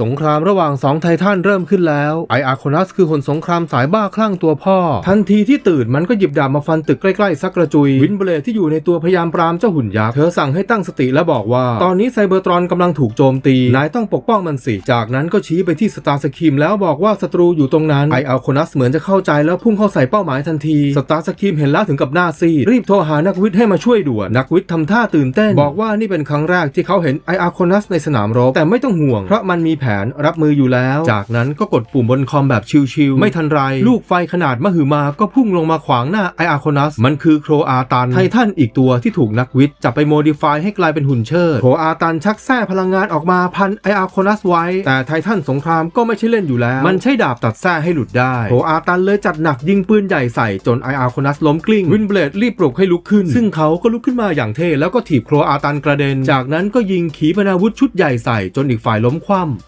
สงครามระหว่างสองไททันเริ่มขึ้นแล้วไออาร์โคนัสคือคนสงครามสายบ้าคลั่งตัวพ่อ ทันทีที่ตื่นมันก็หยิบดาบมาฟันตึกใกล้ๆซักกระจุย วินเบลที่อยู่ในตัวพยายามปรามเจ้าหุ่นยักษ์เธอสั่งให้ตั้งสติและบอกว่า ตอนนี้ไซเบอร์ตรอนกำลังถูกโจมตี นายต้องปกป้องมันสิ จากนั้นก็ชี้ไปที่สตาร์สคิมแล้วบอกว่าศัตรูอยู่ตรงนั้นไออาร์โคนัสเหมือนจะเข้าใจแล้วพุ่งเข้าใส่เป้าหมายทันทีสตาร์สคิมเห็นแล้วถึงกับหน้าซีรีบโทรหานักวิทย์ให้มาช่วยด่วนนักวิทย์ทำท่าตื่นเต้น บอกว่านี่เป็นครั้งแรกที่เขาเห็นไออาโคนัสในสนามรบแต่ไม่ต้องห่วงเพราะมันมีแผนรับมืออยู่แล้ว จากนั้นก็กดปุ่มบนคอมแบบชิลๆไม่ทันไร ลูกไฟขนาดมหึมาก็พุ่งลงมาขวางหน้าไออาร์โคนัส มันคือโครอาตัน ไททันอีกตัวที่ถูกนักวิทย์จับไปโมดิฟายให้กลายเป็นหุ่นเชิด โครอาตันชักแส้พลังงานออกมาพันไออาร์โคนัสไว้ แต่ไททันสงครามก็ไม่ใช่เล่นอยู่แล้ว มันใช้ดาบตัดแส้ให้หลุดได้ โครอาตันเลยจัดหนักยิงปืนใหญ่ใส่จนไออาร์โคนัสล้มกลิ้ง วินเบลดรีบปลุกให้ลุกขึ้น ซึ่งเขาก็ลุกขึ้นมาอย่างเท่แล้วก็ถีบโครอาตันกระเด็น จากนั้นก็ยิงขีปนาวุธชุดใหญ่ใส่จนอีกฝ่ายล้มคว่ำ